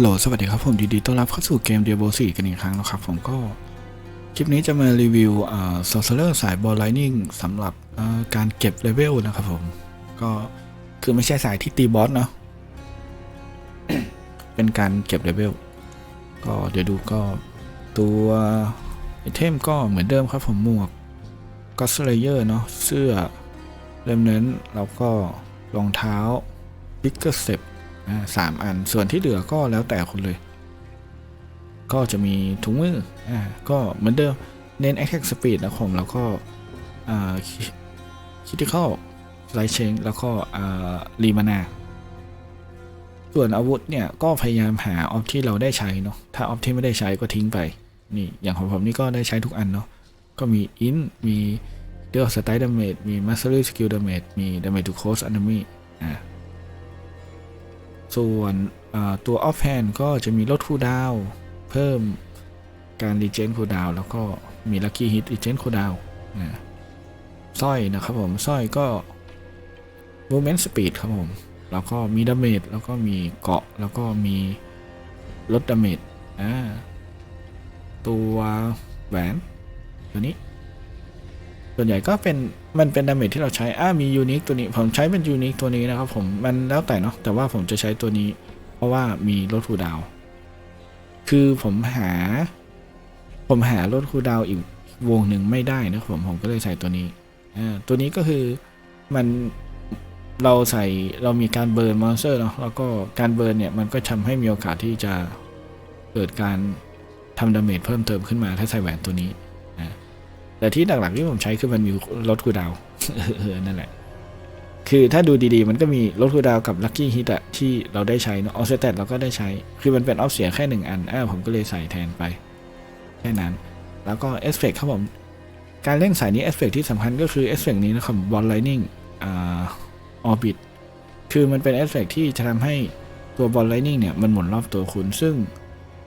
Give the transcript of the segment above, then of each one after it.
ฮัลโหลสวัสดีครับผมยินดีต้อนรับเข้าสู่เกม Diablo 4 กันอีกครั้งนะครับผมก็ คลิปนี้จะมารีวิวอ่า Sorcerer สาย Ball Lightning สำหรับการเก็บเลเวลนะครับผม ก็คือไม่ใช่สายที่ตีบอสเนาะเป็นการเก็บเลเวลก็เดี๋ยวดูก็ตัวไอเทมก็เหมือนเดิมครับผมหมวกก็สเลเยอร์เนาะเสื้อเล่มเน้นแล้วก็รองเท้า Bigger Step อ่าส สามอันส่วนที่เหลือก็แล้วแต่คุณเลย ก็จะมีถุงมืออ่าก็เหมือนเดิม เน้น attack speed นะผมแล้วก็อ่า critical light chain แล้วก็อ่ารีมานาส่วนอาวุธเนี่ย ก็พยายามหาออฟที่เราได้ใช้เนาะถ้าออฟที่ไม่ได้ใช้ก็ทิ้งไป นี่อย่างของผมนี่ก็ได้ใช้ทุกอันเนาะก็มี in มีเดียวสไตล์ดาเมจมี mastery skill damage มี damage to close enemy อ่า ส่วนตัว off hand ก็จะมีลดคูดาวเพิ่มการ regen คูดาวแล้วก็มี lucky hit regen คูดาวนะสร้อยนะครับผมสร้อยก็ movement speed ครับผม แล้วก็มี damage แล้วก็มีเกาะแล้วก็มีลด damage อ่าตัวแหวนตัวนี้ ส่วนใหญ่ก็เป็น มันเป็นดาเมจที่เราใช้อ่ามียูนิคตัวนี้ ผมใช้เป็นยูนิคตัวนี้นะครับผมมันแล้วแต่เนาะแต่ว่าผมจะใช้ตัวนี้ เพราะว่ามีลดคูดาวคือผมหา ผมหาลดคูดาวอีกวงหนึ่งไม่ได้นะผมผมก็เลยใส่ตัวนี้อ่าตัวนี้ก็คือมันเราใส่เรามีการเบิร์นมอนสเตอร์เนาะแล้วก็การเบิร์นเนี่ยมันก็ทำให้มีโอกาสที่จะเกิดการทำดาเมจเพิ่มเติมขึ้นมาถ้าใส่แหวนตัวนี้ แต่ที่หลักๆที่ผมใช้คือมันมีลดคูดาวนั่นแหละ คือถ้าดูดีๆ มันก็มีลดคูดาวกับลัคกี้ฮิตอะที่เราได้ใช้เนาะออสเตตเราก็ได้ใช้ คือมันเป็นออฟเสียแค่หนึ่งอันอ้าผมก็เลยใส่แทนไป แค่นั้น แล้วก็เอฟเฟกครับผม การเล่นสายนี้เอฟเฟกที่สำคัญก็คือเอฟเฟกนี้นะครับบอลไลนิ่งอ่าออบิทคือมันเป็นเอฟเฟกที่จะทำให้ตัวบอลไลนิ่งเนี่ยมันหมุนรอบตัวคุณซึ่ง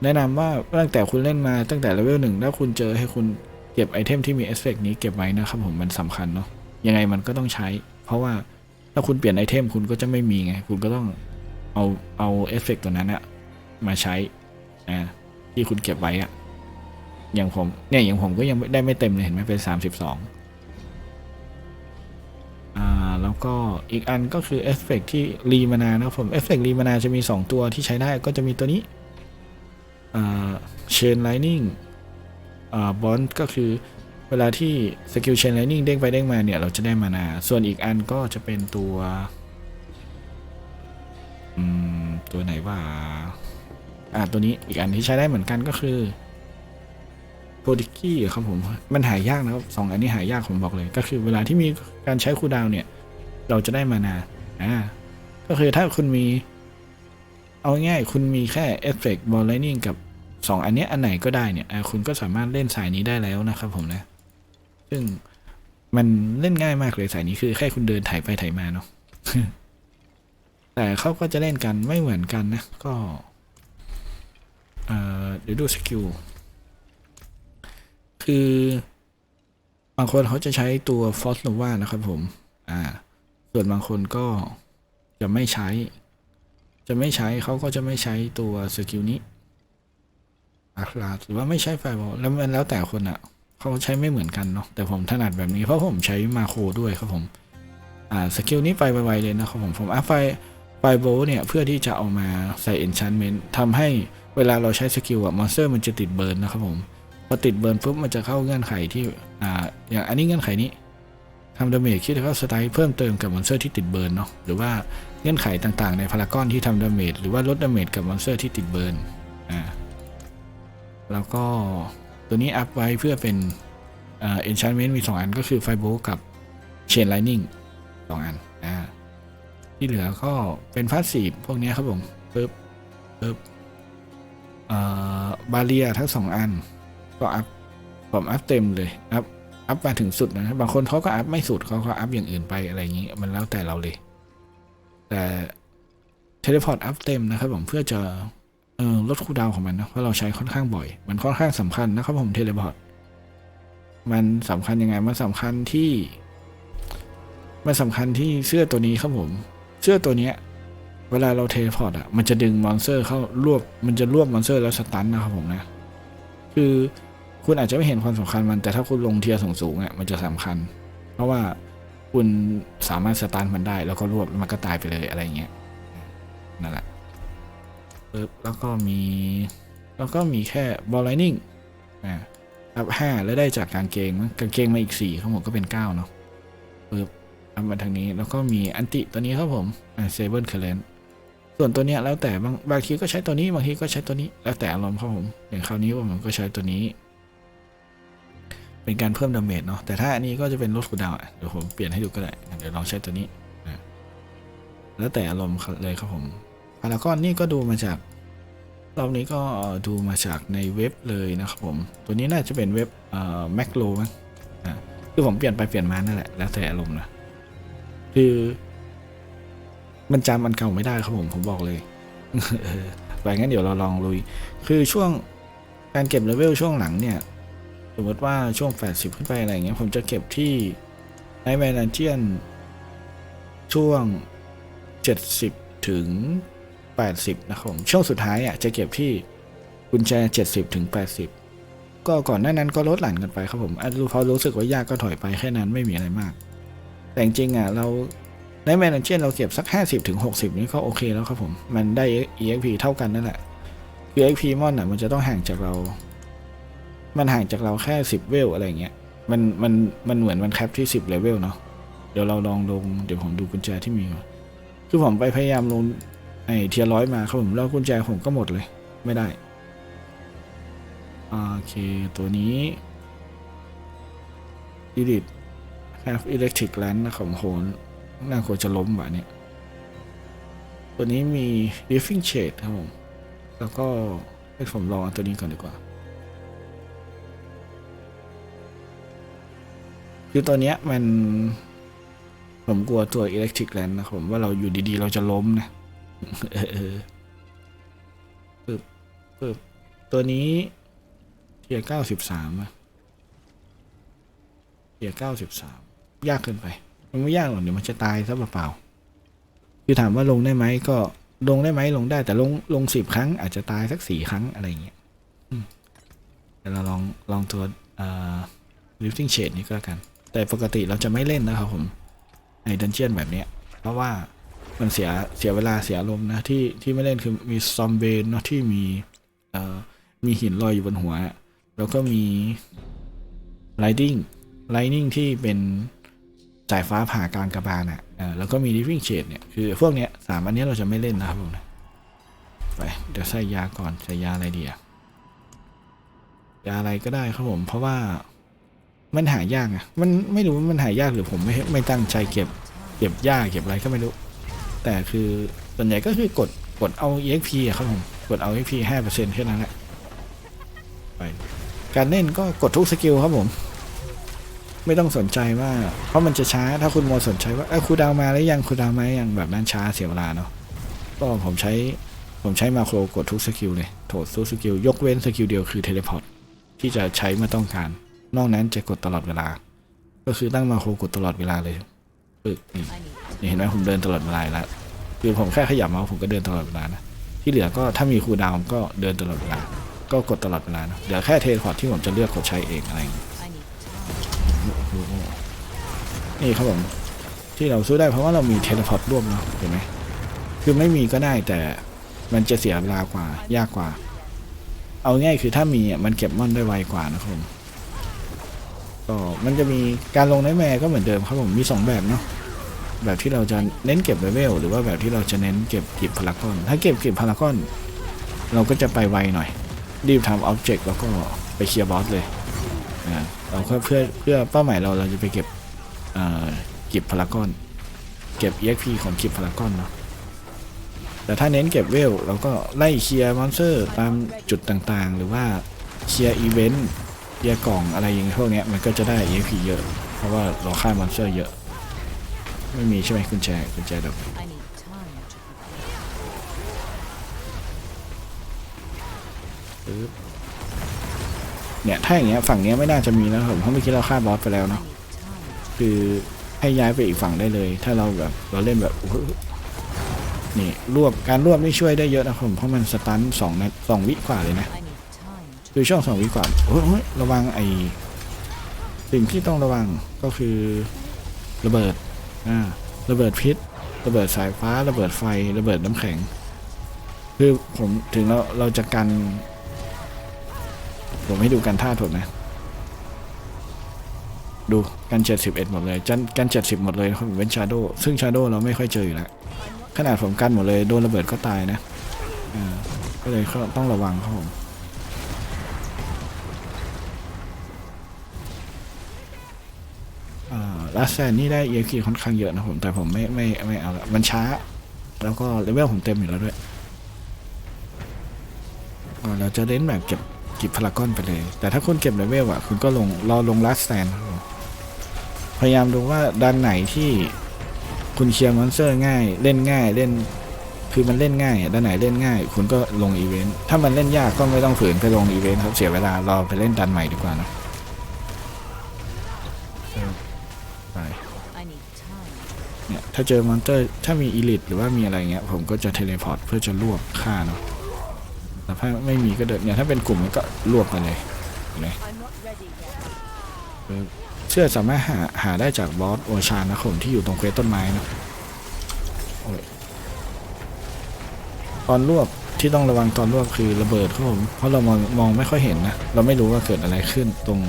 แนะนำว่าตั้งแต่คุณเล่นมาตั้งแต่เลเวลหนึ่งถ้าคุณเจอให้คุณ เก็บไอเทมที่มีเอฟเฟกนี้เก็บไว้นะครับผมมันสำคัญเนาะยังไงมันก็ต้องใช้ เพราะว่าถ้าคุณเปลี่ยนไอเทมคุณก็จะไม่มีไง คุณก็ต้องเอาเอาเอฟเฟกตัวนั้นอะมาใช้อ่าที่คุณเก็บไว้อะอย่างผมเนี่ยอย่างผมก็ยังได้ไม่เต็มเลยเห็นไหมเป็นสามสิบสองอ่าแล้วก็อีกอันก็คือเอฟเฟกที่รีมานานะครับผมเอฟเฟกรีมานาจะมี 2 ตัวที่ใช้ได้ก็จะมีตัวนี้อ่าเชนไลนิ่ง บอลก็คือเวลาที่สกิลเชนไลนิ่งเด้งไปเด้งมาเนี่ย เราจะได้มานา ส่วนอีกอันก็จะเป็นตัวอืมตัวไหนว่า อ่าตัวนี้อีกอันที่ใช้ได้เหมือนกันก็คือโปรดิกี้ครับผมมันหายากนะครับสองอันนี้หายากผมบอกเลย ก็คือเวลาที่มีการใช้คูดาวเนี่ย เราจะได้มานาอ่าก็คือถ้าคุณมี เอาง่ายคุณมีแค่เอฟเฟกต์บอลไลนิ่งกับ สองอันนี้อันไหนก็ได้เนี่ยคุณก็สามารถเล่นสายนี้ได้แล้วนะครับผมนะ ซึ่งมันเล่นง่ายมากเลยสายนี้คือแค่คุณเดินถ่ายไปถ่ายมาเนาะแต่เขาก็จะเล่นกันไม่เหมือนกันนะ ก็เอ่อเดี๋ยวดูสกิลคือบางคนเขาจะใช้ตัวฟอสโนวานะครับผม อ่า ส่วนบางคนก็จะไม่ใช้ จะไม่ใช้เขาก็จะไม่ใช้ตัวสกิลนี้ อาคลาสหรือว่าไม่ใช่ไฟบอลแล้วมันแล้วแต่คนอะ่ะเขาใช้ไม่เหมือนกันเนาะแต่ผมถนัดแบบนี้เพราะผมใช้มาโครด้วยครับผมอ่าสกิลนี้ไปไวๆเลยนะครับผมผมอัพไฟไฟโบเนี่ยเพื่อที่จะเอามาใส่ enchantment ทำให้เวลาเราใช้สกิลอะมอนสเตอร์มันจะติดเบิร์นนะครับผมพอติดเบิร์นปุ๊บมันจะเข้าเงื่อนไขที่อ่าอย่างอันนี้เงื่อนไขนี้ทำดาเมจคิดว่าสไตล์เพิ่มเติมกับมอนสเตอร์ที่ติดเบิร์นเนาะหรือว่าเงื่อนไขต่างๆ ในพารากอนที่ทำดาเมจหรือว่าลดดาเมจกับมอนสเตอร์ที่ติดเบิร์นอ่า แล้วก็ตัวนี้อัพไว้เพื่อเป็นเอ่อ enchantment มี 2 อันก็คือไฟโบกับ chain lightning 2อันอ่าที่เหลือก็เป็นพาสซีฟพวกนี้ครับผมปึ๊บปึ๊บบาเรียทั้ง2อัน ก็อัพผมอัพเต็มเลยอัพอัพมาถึงสุดนะบางคนเขาก็อัพไม่สุดเขาก็อัพอย่างอื่นไปอะไรอย่างนี้ มันแล้วแต่เราเลย แต่เทเลพอร์ตอัพเต็มนะครับผมเพื่อจะ ลดคูลดาวของมันนะเพราะเราใช้ค่อนข้างบ่อย มันค่อนข้างสำคัญนะครับผมเทเลพอร์ตมันสำคัญยังไง มันสำคัญที่ มันสำคัญที่เสื้อตัวนี้ครับผม เสื้อตัวเนี้ย เวลาเราเทเลพอร์ตอะ มันจะดึงมอนสเตอร์เข้ารวบ มันจะรวบมอนสเตอร์แล้วสตันนะครับผมนะ คือคุณอาจจะไม่เห็นความสำคัญมัน แต่ถ้าคุณลงเทียร์สูงๆอะ มันจะสำคัญ เพราะว่าคุณสามารถสตันมันได้ แล้วก็รวบมันก็ตายไปเลยอะไรเงี้ย นั่นแหละ ปึ๊บแล้วก็มีแล้วก็มีแค่บอลไลนิ่งอ่าอัพห้าแล้วได้จากกางเกงมั้งกางเกงมาอีกสี่ครับผมก็เป็นเก้าเนาะปึ๊บอัพมาทางนี้แล้วก็มีอันติตัวนี้ครับผมอ่าเซเบิลเคเลนส่วนตัวเนี้ยแล้วแต่บางบางทีก็ใช้ตัวนี้บางทีก็ใช้ตัวนี้ แล้วแต่อารมณ์ครับผมอย่างคราวนี้ผมก็ใช้ตัวนี้ เป็นการเพิ่มดาเมจเนาะแต่ถ้าอันนี้ก็จะเป็นลดคูลดาวอะเดี๋ยวผมเปลี่ยนให้ดูก็ได้เดี๋ยวลองใช้ตัวนี้นะแล้วแต่อารมณ์เลยครับผม พารากอนนี่ก็ดูมาจากรอบนี้ก็ดูมาจากในเว็บเลยนะครับผม ตัวนี้น่าจะเป็นเว็บเอ่อแมคโลมั้งอ่าคือผมเปลี่ยนไปเปลี่ยนมานั่นแหละ แล้วแต่อารมณ์นะ คือ มันจำอันเก่าไม่ได้ครับผมผมบอกเลยไปงั้นเดี๋ยวเราลองลุย คือช่วงการเก็บเลเวลช่วงหลังเนี่ย สมมติว่าช่วง 80 ขึ้นไปอะไรอย่างเงี้ย ผมจะเก็บที่ในแมนเจียนช่วง 70 ถึง 80 นะครับผม ช่วงสุดท้ายอะจะเก็บที่กุญแจ 70 ถึง 80 ก็ก่อนหน้านั้นก็ลดหลั่นกันไปครับผมอพอรู้สึกว่ายากก็ถอยไปแค่นั้นไม่มีอะไรมาก แต่จริงอะเราในแมนเชนเราเก็บสัก 50ถึง60 นี่ก็โอเคแล้วครับผม มันได้ EXP เท่ากันนั่นแหละคือ EXP มอนอะมันจะต้องห่างจากเรา มันห่างจากเราแค่ 10 เวลอะไรเงี้ย มันมันมันเหมือนมันแคปที่ 10 เลเวลเนาะ เดี๋ยวเราลองลง เดี๋ยวผมดูกุญแจที่มี คือผมไปพยายามลง ไอเทียร้อยมาครับผมแล้วกุญแจผมก็หมดเลยไม่ได้โอเคตัวนี้ Elite Have Electric Land นะครับโหนน่าควรจะล้มว่ะเนี่ย ตัวนี้มี Living Shade ครับผม แล้วก็ให้ผมลองตัวนี้ก่อนดีกว่า คือตัวเนี้ยมัน ผมกลัวตัว Electric Land นะครับผมว่าเราอยู่ดีๆ เราจะล้มนะ เออปึ๊บปึ๊บตัวนี้เทียเก้าสิบสามอะเทียเก้าสิบสามยากเกินไป มันไม่ยากหรอกเดี๋ยวมันจะตายซะเปล่าๆคือถามว่าลงได้ไหมก็ลงได้ไหมลงได้แต่ลงลงสิบครั้ง อาจจะตายสักสี่ครั้งอะไรอย่างเงี้ยเดี๋ยวเราลองลองตัวเอ่อ lifting shade นี้ก็แล้วกัน แต่ปกติเราจะไม่เล่นนะครับผม ในดันเจียนแบบเนี้ย เพราะว่า มันเสียเสียเวลาเสียอารมนะที่ที่ไม่เล่นคือมีซอมเบนเนาะที่มีเอ่อมีหินลอยอยู่บนหัว แล้วก็มีไลดิงไลนิงที่เป็นสายฟ้าผ่ากลางกระบาลอะเออแล้วก็มีดิฟฟิงเชดเนี่ยคือพวกเนี้ยสามอันเนี้ยเราจะไม่เล่นนะครับผมนะไปเดี๋ยวใส่ยาก่อนใส่ยาอะไรดีอะยาอะไรก็ได้ครับผม เพราะว่ามันหายากอะมันไม่รู้ว่ามันหายากหรือผมไม่ไม่ตั้งใจเก็บ เก็บยาเก็บอะไรก็ไม่รู้ แต่คือส่วนใหญ่ก็คือกดกดเอา EXP อะครับผม กดเอา EXP 5%แค่นั้นแหละไปการเล่นก็กดทุกสกิลครับผม ไม่ต้องสนใจว่า เพราะมันจะช้าถ้าคุณโมวสนใจว่าเออคูดาวมาแล้วยังคูดาวน์มายังแบบนั้นช้าเสียเวลาเนาะก็ผมใช้ผมใช้มาโครกดทุกสกิลเลยโถทุกสกิลยกเว้นสกิลเดียวคือเทเลพอร์ตที่จะใช้เมื่อต้องการ นอกนั้นจะกดตลอดเวลา ก็คือตั้งมาโครกดตลอดเวลาเลย ปึ๊กนี่นี่เห็นไหมผมเดินตลอดเวลาอยู่แล้วคือผมแค่ขยับเมาส์ผมก็เดินตลอดเวลานะที่เหลือก็ถ้ามีคูลดาวน์ก็เดินตลอดเวลา ก็กดตลอดเวลานะเหลือแค่เทเลพอร์ตที่ผมจะเลือกกดใช้เองอะไรอย่างเงี้ย I need time. โอ้โหนี่ครับผมที่เราซื้อได้เพราะว่าเรามีเทเลพอร์ตร่วมเนาะเห็นไหมคือไม่มีก็ได้แต่มันจะเสียเวลากว่า ยากกว่า เอาง่ายคือถ้ามีอะมันเก็บม่อนได้ไวกว่านะครับผม ก็มันจะมีการลงในแม่ก็เหมือนเดิมครับผมมีสองแบบเนาะแบบที่เราจะเน้นเก็บเลเวลหรือว่าแบบที่เราจะเน้นเก็บกิบพารากอนถ้าเก็บกิบพารากอนเราก็จะไปไวหน่อย รีบทำอ็อบเจกต์แล้วก็ไปเคลียร์บอสเลยนะเราเพื่อเพื่อเป้าหมายเราเราจะไปเก็บเอ่อกิบพารากอน เก็บ EXP ของกิบพารากอนเนาะแต่ถ้าเน้นเก็บเวลเราก็ไล่เคลียร์มอนสเตอร์ตามจุดต่างๆ หรือว่าเคลียร์อีเวนต์ เยร์กล่องอะไรอย่างพวกเนี้ยมันก็จะได้ EXP เยอะ เพราะว่าเราฆ่ามอนสเตอร์เยอะ ไม่มีใช่ไหมกุญแจกุญแจดอก I need time to prepare. ปึ๊บเนี่ยถ้าอย่างเงี้ยฝั่งเนี้ยไม่น่าจะมีแล้วผมเพราะเมื่อกี้เราฆ่าบอสไปแล้วเนาะคือให้ย้ายไปอีกฝั่งได้เลย ถ้าเราแบบเราเล่นแบบนี่รวบการรวบนี่ช่วยได้เยอะนะครับผมเพราะมันสตันสองนาสองวิกว่าเลยนะ I need time to คือช่วงสองวิกว่าโอ้ยโอ้ยระวังไอสิ่งที่ต้องระวังก็คือระเบิดอ่าระเบิดพิษ ระเบิดสายฟ้า ระเบิดไฟ ระเบิดน้ำแข็ง คือผมถึงเราเราจะกัน ผมให้ดูกันท่าถดนะ ดูกันเจ็ดสิบเอ็ดหมดเลยจันกันเจ็ดสิบหมดเลยครับเว้นชาโดซึ่งชาโดเราไม่ค่อยเจออยู่แล้วขนาดผมกันหมดเลยโดนระเบิดก็ตายนะอ่าก็เลยต้องระวังครับผม ลัสแซนนี่ได้เอคีค่อนข้างเยอะนะผมแต่ผมไม่ไม่ไม่เอาละมันช้า แล้วก็เลเวลผมเต็มอยู่แล้วด้วยเราจะเล่นแบบเก็บกิบพารากอนไปเลย แต่ถ้าคุณเก็บเลเวลอะคุณก็ลงรอลงลัสแซนพยายามดูว่าด้านไหนที่คุณเคลียร์มอนสเตอร์ง่าย เล่นง่ายเล่นคือมันเล่นง่ายอะด้านไหนเล่นง่าย คุณก็ลงอีเวนต์ถ้ามันเล่นยากก็ไม่ต้องฝืนไปลงอีเวนต์ครับเสียเวลารอไปเล่นดันใหม่ดีกว่านะ เนี่ยถ้าเจอมอนเตอร์ถ้ามีอีลิทหรือว่ามีอะไรเงี้ยผมก็จะเทเลพอร์ตเพื่อจะรวบฆ่าเนาะแต่ถ้าไม่มีก็เดินเนี่ยถ้าเป็นกลุ่มก็รวบมาเลยเนไหม I'm not ready yet เชื่อสามารถหาหาได้จากบอสโอชานนะครับผมที่อยู่ตรงเควสต้นไม้นะตอนรวบที่ต้องระวังตอนรวบคือระเบิดครับผมเพราะเรามองมองไม่ค่อยเห็นนะเราไม่รู้ว่าเกิดอะไรขึ้นตรง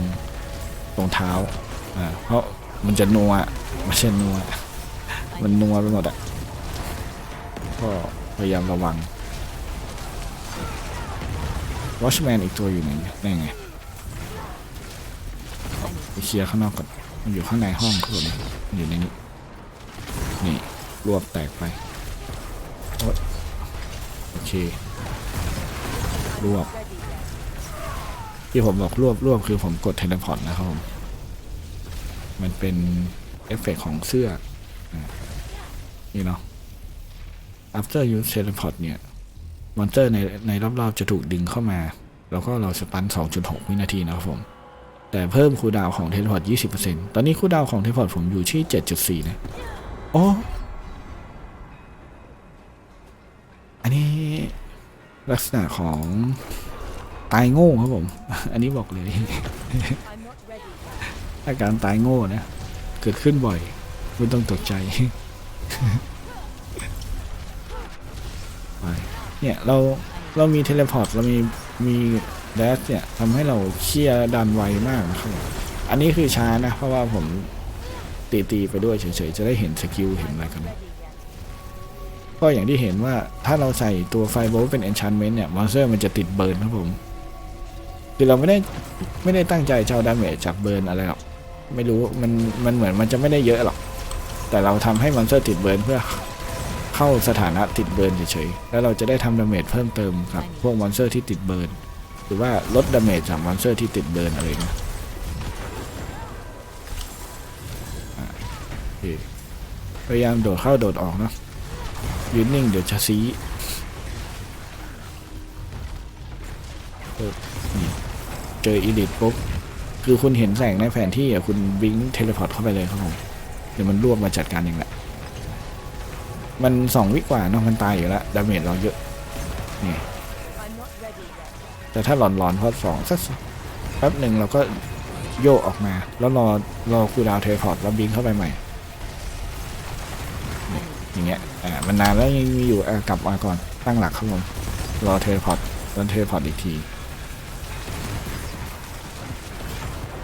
ตรงเท้าอ่าเพราะมันจะนัวม่ใช่นัว มันนัวไปหมดอะก็พยายามระวัง Watchman อีกตัวอยู่ไหนเนี่ยได้ไงไปเคลียร์ข้างนอกก่อน มันอยู่ข้างในห้องครับผมมันอยู่ในนี้ นี่ รวบแตกไปโอ๊ยโอเค รวบ ที่ผมบอกรวบรวบคือผมกดเทเลพอร์ตนะครับผม มันเป็นเอฟเฟกต์ของเสื้อ นี่เนาะ after use teleport เนี่ย มอนเตอร์ในในรอบๆจะถูกดึงเข้ามา แล้วก็เราสปัน 2.6 วินาทีนะครับผม แต่เพิ่มคูดาวของเทเลพอร์ต 20%ตอนนี้คูดาวของเทเลพอร์ตผมอยู่ที่ 7.4 นะ โอ้อันนี้ลักษณะของตายโง่ครับผม อันนี้บอกเลยอาการตายโง่นะ เกิดขึ้นบ่อย ไม่ต้องตกใจ เนี่ยเราเรามีเทเลพอร์ตเรามีมีแดชเนี่ยทำให้เราเคลียร์ดันไวมากนะครับอันนี้คือช้านะ เพราะว่าผมตีตีไปด้วยเฉยๆ จะได้เห็นสกิลเห็นอะไรกันก็อย่างที่เห็นว่าถ้าเราใส่ตัวไฟโบเป็น enchantment เนี่ยมอนสเตอร์มันจะติดเบิร์นครับผมคือเราไม่ได้ไม่ได้ตั้งใจจะเอาดาเมจจากเบิร์นอะไรหรอกไม่รู้มันมันเหมือนมันจะไม่ได้เยอะหรอก แต่เราทำให้มอนสเตอร์ติดเบิร์นเพื่อเข้าสถานะติดเบิร์นเฉยๆ แล้วเราจะได้ทำดาเมจเพิ่มเติมกับพวกมอนสเตอร์ที่ติดเบิร์น หรือว่าลดดาเมจจากมอนสเตอร์ที่ติดเบิร์นอะไรนะอะโอเคพยายามโดดเข้าโดดออกเนาะยืนนิ่งเดี๋ยวจะซีเออนี่เจออีดิทปุ๊บ คือคุณเห็นแสงในแผนที่อะคุณบิงเทเลพอร์ตเข้าไปเลยครับผม เดี๋ยวมันรวบมาจัดการเองแหละ มันสองวิกว่าเนาะมันตายอยู่แล้วดาเมจเราเยอะ นี่ แต่ถ้าหลอนๆพอสองสักแป๊บหนึ่งเราก็โยกออกมา แล้วรอรอคูดาวเทพอร์ตแล้วบิงเข้าไปใหม่นี่อย่างเงี้ย อ่า มันนานแล้วยังมีอยู่ อะกลับมาก่อน ตั้งหลักครับผม รอเทพอร์ตรอเทพอร์ตอีกที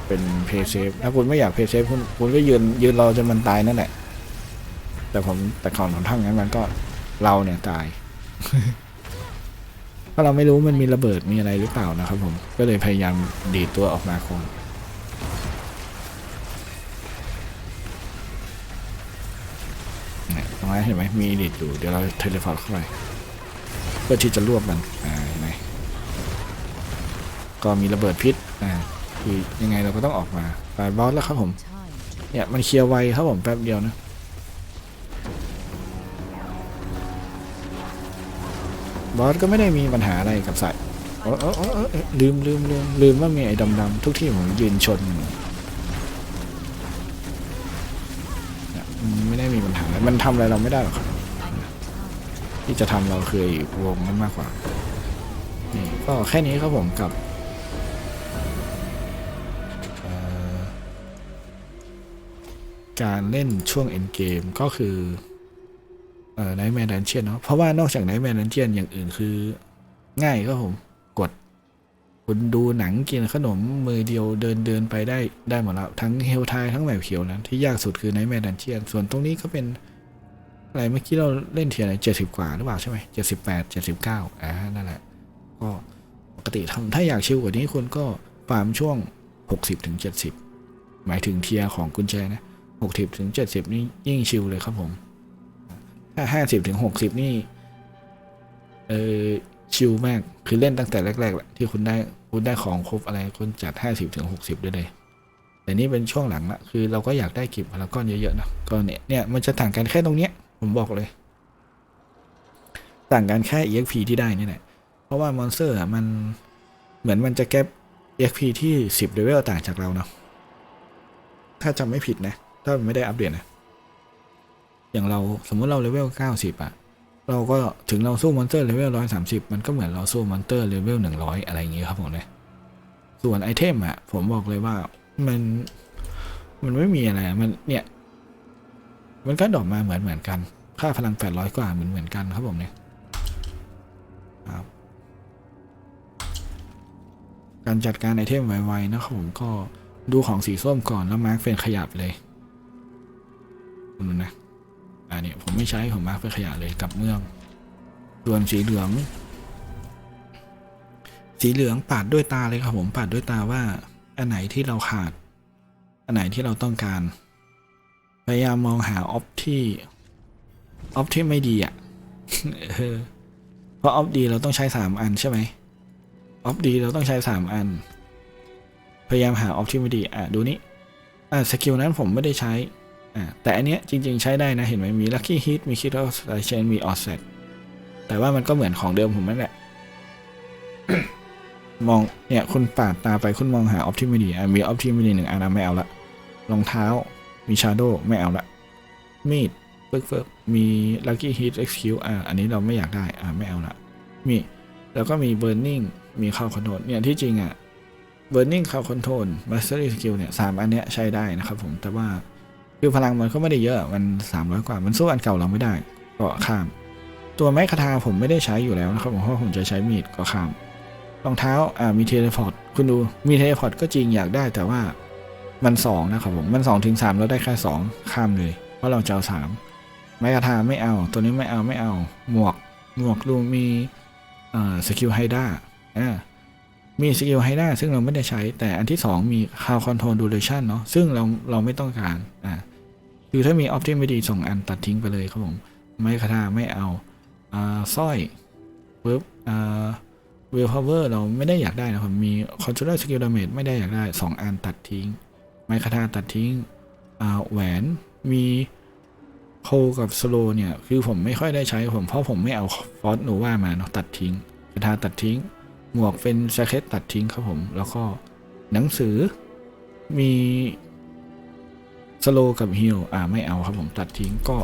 เป็นเพย์เซฟถ้าคุณไม่อยากเพย์เซฟคุณคุณก็ยืนยืนรอจนมันตายนั่นแหละ แต่ผมแต่ก่อนผมทำงั้นมันก็เราเนี่ยตายเพราะเราไม่รู้มันมีระเบิดมีอะไรหรือเปล่านะครับผมก็เลยพยายามดีดตัวออกมาก่อนเนี่ยตรงนั้เห็นไหมมีดีดอยู่เดี๋ยวเราเทเลพอร์ตเข้าไปเพื่อที่จะรวบมันอ่าเห็นไหมก็มีระเบิดพิษอ่า คือยังไงเราก็ต้องออกมาปาดบอสแล้วครับผม time to เนี่ยมันเคลียร์ไวครับผมแป๊บเดียวนะบอสก็ไม่ได้มีปัญหาอะไรกับสัตว์เออเออเออเออเออลืมลืมลืมลืมว่ามีไอ้ดำๆทุกที่ผมยืนชนอยู่เนี่ยมันไม่ได้มีปัญหาอะไรมันทำอะไรเราไม่ได้หรอกครับ I need time ที่จะทำเราคือไอ้วงนั้นมากกว่านี่ก็แค่นี้ครับผมกับ การเล่นช่วงเอ็นเกมก็คือเอ่อไนท์แมนดันเชียนเนาะเพราะว่านอกจากไนท์แมนดันเชียนอย่างอื่นคือ ง่ายครับผมกด คุณดูหนังกินขนมมือเดียวเดินเดินไปได้ได้หมดแล้ว ทั้งเฮลไททั้งแบบเขียวนะที่ยากสุดคือไนท์แมนดันเชียนส่วนตรงนี้ก็เป็นอะไรเมื่อกี้เราเล่นเทียร์อะไรเจ็ดสิบกว่าหรือเปล่าใช่ไหมเจ็ดสิบแปดเจ็ดสิบเก้าอ่านั่นแหละก็ปกติทำถ้าอยากชิลกว่านี้คุณก็ฟาร์มช่วงหกสิบถึงเจ็ดสิบหมายถึงเทียร์ของกุญแจนะ หกสิบถึงเจ็ดสิบนี่ยิ่งชิลเลยครับผม ถ้าห้าสิบถึงหกสิบนี่ เออชิลมาก คือเล่นตั้งแต่แรกๆแหละที่คุณได้คุณได้ของครบอะไรคุณจัดห้าสิบถึงหกสิบได้เลย แต่นี่เป็นช่วงหลังละคือเราก็อยากได้กิบพารากอนเยอะๆนะก็เนี่ยเนี่ยมันจะต่างกันแค่ตรงเนี้ย ผมบอกเลย ต่างกันแค่ EXP ที่ได้นี่แหละเพราะว่ามอนสเตอร์อะมันเหมือนมันจะแก็บ EXP ที่ 10เลเวลต่างจากเราเนาะถ้าจำไม่ผิดนะ ถ้าไม่ได้อัปเดตนะ อย่างเราสมมุติเราเลเวล90อะเราก็ถึงเราสู้มอนสเตอร์เลเวล130มันก็เหมือนเราสู้มอนสเตอร์เลเวล100อะไรอย่างงี้ครับผมเลยส่วนไอเทมอะผมบอกเลยว่ามันมันไม่มีอะไรมันเนี่ย มันก็ดรอปมาเหมือนเหมือนกัน ค่าพลัง800กว่าเหมือนเหมือนกันครับผมเนี่ยครับการจัดการไอเทมไวๆนะครับผมก็ดูของสีส้มก่อนแล้วมาร์กเป็นขยับเลย คุณนะอ่าเนี่ยผมไม่ใช้ผมมาร์กเป็นขยะเลยกับเมืองส่วนสีเหลือง สีเหลืองปาดด้วยตาเลยครับผมปาดด้วยตาว่า อันไหนที่เราขาด อันไหนที่เราต้องการ พยายามมองหาออฟที่ออฟที่ไม่ดีอะเพราะออฟดีเราต้องใช้สามอันใช่ไหมออฟดีเราต้องใช้สามอัน พยายามหาออฟที่ไม่ดีอะดูนี่อะสกิลนั้นผมไม่ได้ใช้ แต่อันเนี้ยจริงๆใช้ได้นะ เห็นไหมมี Lucky Hit มี Critical Strike มี Offset แต่ว่ามันก็เหมือนของเดิมผมนั่นแหละ มองเนี่ยคุณปาดตาไปคุณมองหาออฟที่ไม่ดีมีออฟที่ไม่ดีหนึ่งอันนะไม่เอาละรองเท้ามีชาโดไม่เอาละมีดเฟิร์กเฟิร์กมี Lucky Hit Execute อ่าอันนี้เราไม่อยากได้อ่าไม่เอาละมีแล้วก็มี Burning มี Cloud Control เนี่ยที่จริงอะ Burning Cloud Control Mastery Skill เนี่ยสามอันเนี้ยใช้ได้นะครับผมแต่ว่า คือพลังมันก็ไม่ได้เยอะมัน300กว่ามันสู้อันเก่าเราไม่ได้ ก็ข้าม ตัวไม้คาทาผมไม่ได้ใช้อยู่แล้วนะครับผมเพราะผมจะใช้มีดก็ข้ามรองเท้าอ่ามีเทเลพอร์ตคุณดูมีเทเลพอร์ตก็จริงอยากได้แต่ว่ามันสองนะครับผมมันสองถึงสามแล้วได้แค่สองข้ามเลยเพราะเราจะเอาสามไม้กระทาไม่เอา ตัวนี้ไม่เอาไม่เอา หมวกหมวกดูมีอ่าสกิลไฮด้าอ่ามีสกิลไฮด้าซึ่งเราไม่ได้ใช้แต่อันที่สองมีคาวคอนโทรลดูเรชันเนาะซึ่งเราเราไม่ต้องการอ่า คือถ้ามีออ t ติไม่ดีส่งอันตัดทิ้งไปเลยครับผมไม้กระทาไม่เอาอ่าสร้อยปุ๊บอ่าเวลพาวเวอร์เราไม่ได้อยากได้นะครับมีคอนโทรลเลอร์สกิลดาเมจไม่ได้อยากได้ 2 อันตัดทิ้ง ไม้คาทาตัดทิ้งอ่าแหวนมีโคกับสโลเนี่ยคือผมไม่ค่อยได้ใช้ผมเพราะผมไม่เอาฟอสโนว่ามาเนาะตัดทิ้งคาทาตัดทิ้ง หมวกเป็นแจ็คเก็ตตัดทิ้งครับผม แล้วก็หนังสือมี สโลกับฮิลอ่าไม่เอาครับผมตัดทิ้งก็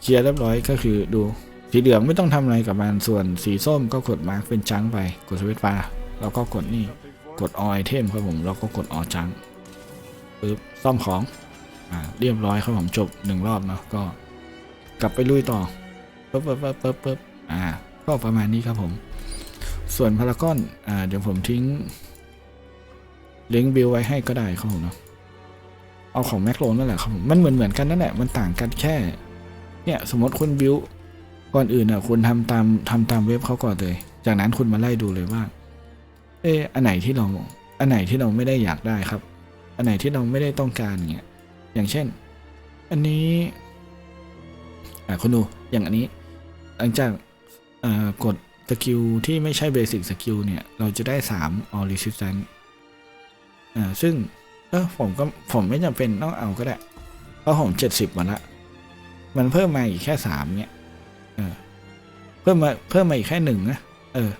เคลียร์เรียบร้อยก็คือดูสีเหลืองไม่ต้องทำอะไรกับมันส่วนสีส้มก็กดมาร์กเป็นจังไป กดสวิตช์ฟ้าแล้วก็กดนี่กดออยเทมครับผมแล้วก็กดออจังปึ๊บซ่อมของอ่าเรียบร้อยครับผมจบหนึ่งรอบเนาะก็ กลับไปลุยต่อปึ๊บปึ๊บปึ๊บปึ๊บปึ๊บอ่าก็ประมาณนี้ครับผม ส่วนพารากอนอ่าเดี๋ยวผมทิ้งลิงก์บิลไว้ให้ก็ได้ครับผมเนาะ เอาของแมคโลนั่นแหละครับมันเหมือนเหมือนกันนั่นแหละมันต่างกันแค่ เนี่ยสมมติคุณบิลก่อนอื่นอะคุณทำตามทำตามเว็บเขาก่อนเลย จากนั้นคุณมาไล่ดูเลยว่า เอออันไหนที่เราอันไหนที่เราไม่ได้อยากได้ครับ อันไหนที่เราไม่ได้ต้องการเงี้ยอย่างเช่น อันนี้อ่าคุณดูอย่างอันนี้ หลังจากอ่ากดสกิลที่ไม่ใช่เบสิ c สกิลเนี่ย เราจะได้3 all resistance อ่าซึ่ง เออผมก็ผมไม่จำเป็นต้องเอาก็ได้ เพราะผม70มาละ มันเพิ่มมาอีกแค่3เนี่ยเออเพิ่มมาเพิ่มมาอีกแค่หนึ่งนะเออ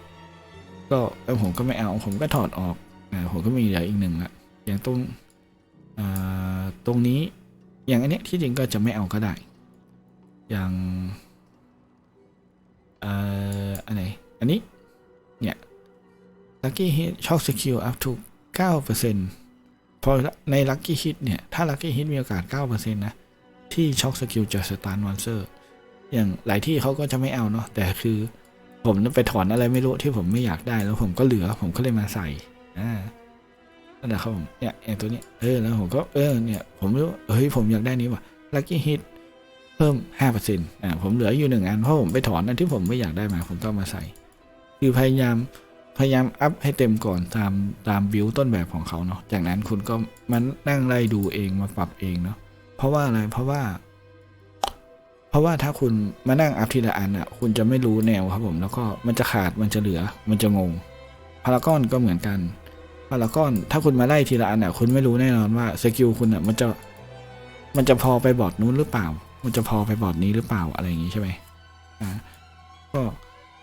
ก็เออผมก็ไม่เอา ผมก็ถอดออกอ่าผมก็มีเหลืออีกหนึ่งละอย่างตรงอ่าตรงนี้ อย่างอันเนี้ยที่จริงก็จะไม่เอาก็ได้ อย่างเอ่ออันไหนอันนี้ เนี่ย Lucky Hit ช็อคสกิล up to 9% พอใน Lucky Hit เนี่ย ถ้า Lucky Hit มีโอกาส 9%นะ ที่ช็อคสกิลจะสตาร์มอนเซอร์อย่างหลายที่เขาก็จะไม่เอาเนาะแต่คือผมไปถอนอะไรไม่รู้ที่ผมไม่อยากได้แล้วผมก็เหลือ ผมก็เลยมาใส่อ่านั่นแหละครับผมเนี่ยไอ้ตัวเนี้ยเออแล้วผมก็เออเนี่ย ผมรู้เฮ้ยผมอยากได้นี้ว่ะ Lucky Hit เพิ่ม5%อ่าผมเหลืออยู่หนึ่งอันเพราะผมไปถอนอันที่ผมไม่อยากได้มาผมก็เอามาใส่ คือพยายาม ยายามอัพให้เต็มก่อนตามตามบิวต้นแบบของเขาเนาะจากนั้นคุณก็มานั่งไล่ดูเองมาปรับเองเนาะเพราะว่าอะไรเพราะว่า เพราะว่าถ้าคุณมานั่งอัพทีละอันอะ คุณจะไม่รู้แนวครับผม แล้วก็มันจะขาดมันจะเหลือ มันจะงงพารากอนก็เหมือนกันพารากอนถ้าคุณมาไล่ทีละอันอะ คุณไม่รู้แน่นอนว่าสกิลคุณอะมันจะมันจะพอไปบอร์ดนู้นหรือเปล่า มันจะพอไปบอร์ดนี้หรือเปล่าอะไรอย่างงี้ใช่ไหมอ่าก็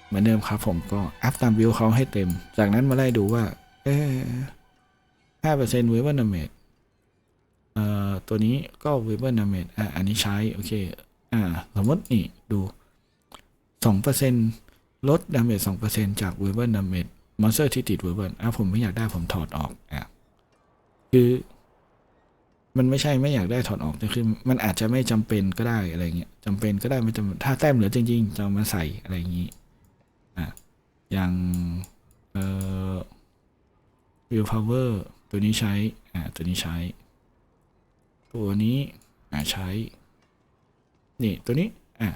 เหมือนเดิมครับผมก็อัพตามวิวเขาให้เต็ม จากนั้นมาไล่ดูว่า เอห้าเปอร์เซ็นต์เวเบิลดาเมจเอ่อตัวนี้ก็เวเบิลดาเมจอะอันนี้ใช้ โอเค อ่า สมมตินี่ดูสองเปอร์เซ็นต์ลดดาเมจสองเปอร์เซ็นต์จากเวเบิลดาเมจมอนสเตอร์ที่ติดเวเบิลอะผมไม่อยากได้ผมถอดออกอะคือ มันไม่ใช่ไม่อยากได้ถอดออกแต่คือ มันอาจจะไม่จำเป็นก็ได้อะไรเงี้ยจำเป็นก็ได้ไม่จำถ้าแต้มเหลือจริงๆจะมาใส่อะไรอย่างงี้ อย่างเอ่อ will power ตัวนี้ใช้ อ่า ตัวนี้ใช้ ตัวนี้ อ่า ใช้ นี่ ตัวนี้ อะ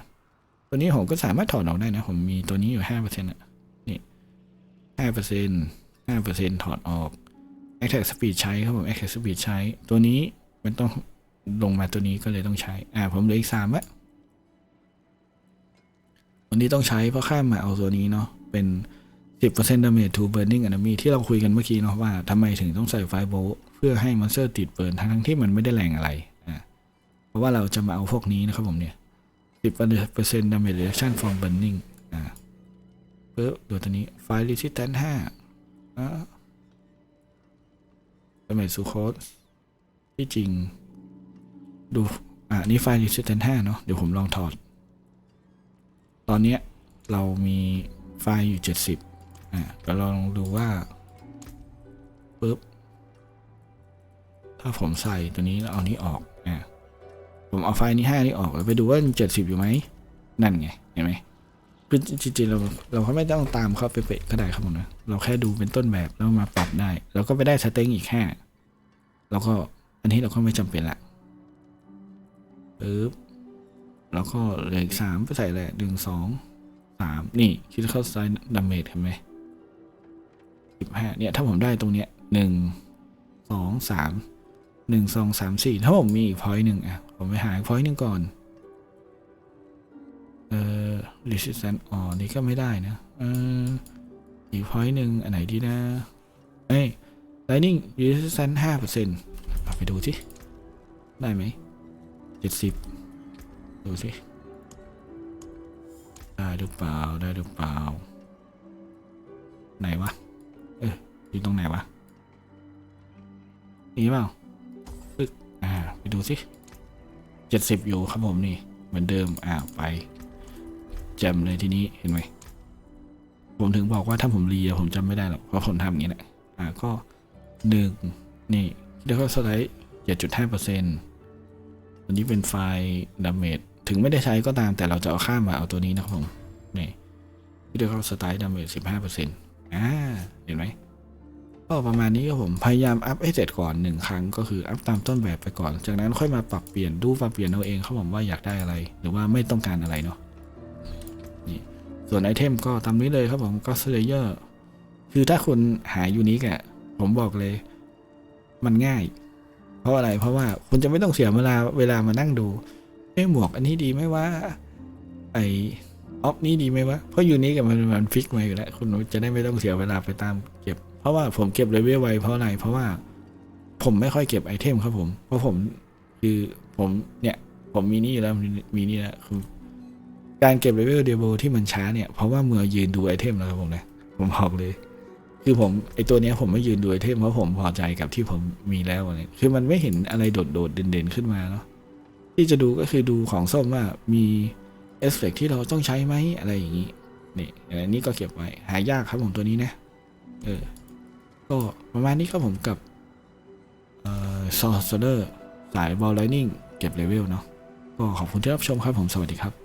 ตัวนี้ผมก็สามารถถอดออกได้นะ ผมมีตัวนี้อยู่ห้าเปอร์เซ็นต์อะ นี่ห้าเปอร์เซ็นต์ห้าเปอร์เซ็นต์ถอดออก attack speed ใช้ครับผม attack speed ใช้ ตัวนี้มันต้องลงมาตัวนี้ก็เลยต้องใช้ อ่า ผมเหลืออีกสามอะตัวนี้ต้องใช้เพราะข้ามมาเอาตัวนี้เนาะ เป็น 10% damage to burning enemy ที่เราคุยกันเมื่อกี้เนาะว่าทำไมถึงต้องใส่ไฟโบเพื่อให้มอนสเตอร์ติดเบิร์นทั้งที่มันไม่ได้แรงอะไรอ่าเพราะว่าเราจะมาเอาพวกนี้นะครับผมเนี่ย 10% damage reduction from burning อ่าเพิ่มตัวตัวนี้ fire resistance 5อ่าดาเมจซูโคสที่จริง ดู อะนี่ไฟล์ resistance 5เนาะเดี๋ยวผมลองถอด ตอนเนี้ยเรามี ไฟล์อยู่ 70อะก็ลองดูว่าปุ๊บถ้าผมใส่ตัวนี้แล้วเอานี้ออกอะผมเอาไฟล์นี้5นี่ออกแล้วไปดูว่ามัน70อยู่ไหมนั่นไงเห็นไหมคือจริงๆเราเราก็ไม่ต้องตามเขาไปเป๊ะก็ได้ครับผมนะเราแค่ดูเป็นต้นแบบแล้วมาปรับได้ แล้วก็ไปได้สเต็งอีกแค่แล้วก็อันนี้เราก็ไม่จำเป็นละปึ๊บแล้วก็เหลืออีกสามไปใส่แหละหนึ่งสอง สามนี่คิดเข้าไซด์ดาเมจเห็นไหมสิบห้าเนี่ย ถ้าผมได้ตรงเนี้ยหนึ่งสองสามหนึ่งสองสามสี่ถ้าผมมีอีกพอยต์หนึ่งอะ ผมไปหาอีกพอยต์หนึ่งก่อน เอ่อ resistance อ๋อ นี่ก็ไม่ได้นะ เอออีกพอยต์หนึ่งอันไหนดีนะ เอ้ย Lightning Resistance ห้าเปอร์เซ็นต์ไปดูสิ ได้ไหมเจ็ดสิบดูสิ ได้หรือเปล่าได้หรือเปล่า ไหนวะ เอออยู่ตรงไหนวะนี่เปล่าปึ๊กอ่าไปดูสิเจ็ดสิบอยู่ครับผมนี่ เหมือนเดิมอ่าไปแจมเลยทีนี้เห็นไหมผมถึงบอกว่าถ้าผมรีผมจำไม่ได้หรอกเพราะผมทำอย่างนี้แหละอ่าก็หนึ่งนี่เดี๋ยวก็สไลด์เจ็ดจุดห้าเปอร์เซ็นต์ตัวนี้เป็นไฟล์ดาเมจ ถึงไม่ได้ใช้ก็ตามแต่เราจะเอาข้ามมาเอาตัวนี้นะครับผมนี่เดี๋ยวก็สไตล์ดาเมจสิบห้าเปอร์เซ็นต์อ่าเห็นไหมก็ประมาณนี้ครับผมพยายามอัพให้เสร็จก่อนหนึ่งครั้งก็คืออัพตามต้นแบบไปก่อน จากนั้นค่อยมาปรับเปลี่ยนดูปรับเปลี่ยนเอาเองครับผมว่าอยากได้อะไร หรือว่าไม่ต้องการอะไรเนาะนี่ส่วนไอเทมก็ตามนี้เลยครับผมก็สเลเยอร์คือถ้าคุณหายูนิคอะผมบอกเลย มันง่าย เพราะอะไรเพราะว่าคุณจะไม่ต้องเสียเวลาเวลามานั่งดู เอ้หมวกอันนี้ดีไหมว่าไอออฟนี้ดีไหมวะเพราะอยู่นี้กับมันมันฟิกมาอยู่แล้วคุณจะได้ไม่ต้องเสียเวลาไปตามเก็บ เพราะว่าผมเก็บเลเวลไวเพราะอะไรเพราะว่า ผมไม่ค่อยเก็บไอเทมครับผมเพราะผมคือผมเนี่ยผมมีนี่อยู่แล้วมีนี่แล้วคือการเก็บเลเวลเดบิวที่มันช้าเนี่ยเพราะว่าเมื่อยืนดูไอเทมแล้วครับผมนะผมบอกเลย คือผมไอตัวเนี้ยผมไม่ยืนดูไอเทมเพราะผมพอใจกับที่ผมมีแล้วอะไรคือมันไม่เห็นอะไรโดดๆเด่นๆขึ้นมาเนาะ ที่จะดูก็คือดูของส้มว่ามีเอฟเฟกที่เราต้องใช้ไหมอะไรอย่างนี้นี่อันนี้ก็เก็บไว้หายากครับผมตัวนี้นะเออก็ประมาณนี้ครับผมกับเอ่อซอสเดอร์สายบอลไลนิ่งเก็บเลเวลเนาะก็ขอบคุณที่รับชมครับผมสวัสดีครับ